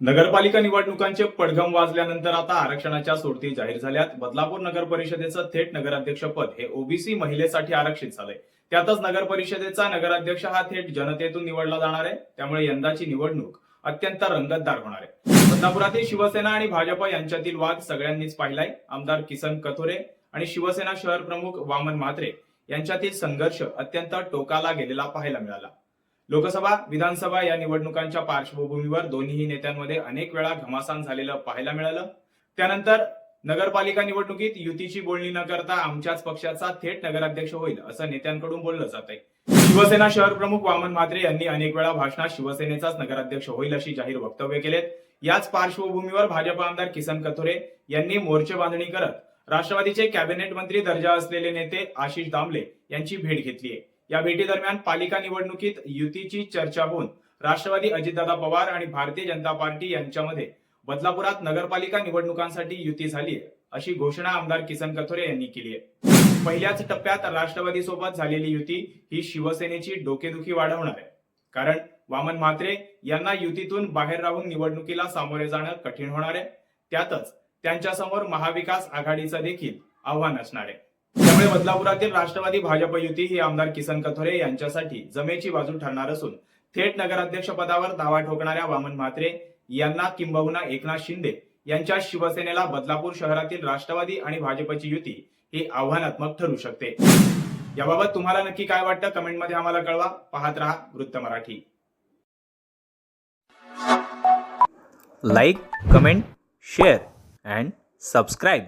नगरपालिका निवडणुकांचे पडघम वाजल्यानंतर आता आरक्षणाच्या सोडती जाहीर झाल्यात. बदलापूर नगर परिषदेचं थेट नगराध्यक्षपद हे ओबीसी महिलेसाठी आरक्षित झालंय. त्यातच नगर परिषदेचा नगराध्यक्ष हा थेट जनतेतून निवडला जाणार आहे. त्यामुळे यंदाची निवडणूक अत्यंत रंगतदार होणार आहे. बदलापुरातील शिवसेना आणि भाजप यांच्यातील वाद सगळ्यांनीच पाहिलाय. आमदार किसन कथोरे आणि शिवसेना शहर प्रमुख वामन म्हात्रे यांच्यातील संघर्ष अत्यंत टोकाला गेलेला पाहायला मिळाला. लोकसभा विधानसभा या निवडणुकांच्या पार्श्वभूमीवर दोन्ही नेत्यांमध्ये अनेक वेळा घमासान झालेलं पाहायला मिळालं. त्यानंतर नगरपालिका निवडणुकीत युतीची बोलणी न करता आमच्याच पक्षाचा थेट नगराध्यक्ष होईल असं नेत्यांकडून बोललं जात आहे. शिवसेना शहर प्रमुख वामन म्हात्रे यांनी अनेक वेळा भाषणात शिवसेनेचाच नगराध्यक्ष होईल अशी जाहीर वक्तव्य केलेत. याच पार्श्वभूमीवर भाजप आमदार किसन कथोरे यांनी मोर्चे बांधणी करत राष्ट्रवादीचे कॅबिनेट मंत्री दर्जा असलेले नेते आशिष दामले यांची भेट घेतली आहे. या भेटीदरम्यान पालिका निवडणुकीत युतीची चर्चा होऊन राष्ट्रवादी अजितदादा पवार आणि भारतीय जनता पार्टी यांच्यामध्ये बदलापुरात नगरपालिका निवडणुकांसाठी युती झाली अशी घोषणा आमदार किसन कथोरे यांनी केली आहे. पहिल्याच टप्प्यात राष्ट्रवादी सोबत झालेली युती ही शिवसेनेची डोकेदुखी वाढवणार आहे. कारण वामन म्हात्रे यांना युतीतून बाहेर राहून निवडणुकीला सामोरे जाणं कठीण होणार आहे. त्यातच त्यांच्यासमोर महाविकास आघाडीचं देखील आव्हान असणार आहे. त्यामुळे बदलापुरातील राष्ट्रवादी भाजप युती ही आमदार किसन कथोरे यांच्यासाठी जमेची बाजू ठरणार असून थेट नगराध्यक्ष पदावर दावा ठोकणाऱ्या वामन म्हात्रे यांना किंबहुना एकनाथ शिंदे यांच्या शिवसेनेला बदलापूर शहरातील राष्ट्रवादी आणि भाजपची युती ही आव्हानात्मक ठरू शकते. याबाबत तुम्हाला नक्की काय वाटतं? कमेंटमध्ये आम्हाला कळवा. पाहत राहा वृत्त Marathi. Like comment share and subscribe